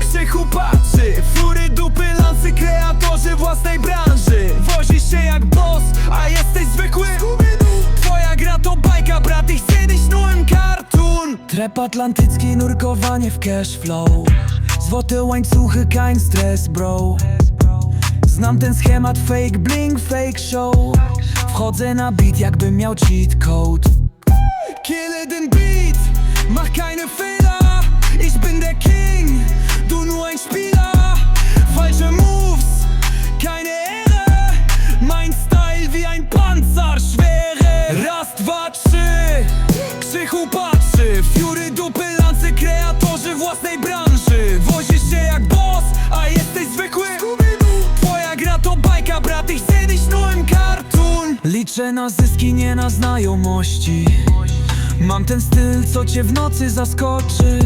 Krzychu patrzy Fury, dupy, lansy, kreatorzy własnej branży. Wozisz się jak boss, a jesteś zwykły. Twoja gra to bajka, brat i kiedyś snułem kartun Trep atlantycki, nurkowanie w cash flow. Złote łańcuchy, kind stress bro. Znam ten schemat, fake bling, fake show. Wchodzę na beat jakbym miał cheat code dwa, trzy. Krzychu patrzy. Fiury, dupy, lancy, kreatorzy własnej branży. Wozisz się jak boss, a jesteś zwykły. Twoja gra to bajka, brat i kiedyś snułem kartun. Liczę na zyski, nie na znajomości. Mam ten styl, co cię w nocy zaskoczy.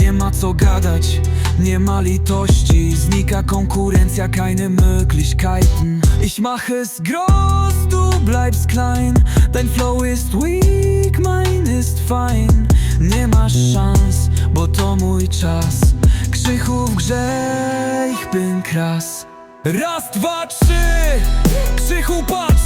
Nie ma co gadać, nie ma litości. Znika konkurencja, keine Möglichkeiten Ich mache es groß, du bleibst klein Dein Flow ist weak, mein ist fein Nie masz szans, bo to mój czas. Krzychu w grze, ich bin krass Raz, dwa, trzy. Krzychu patrzy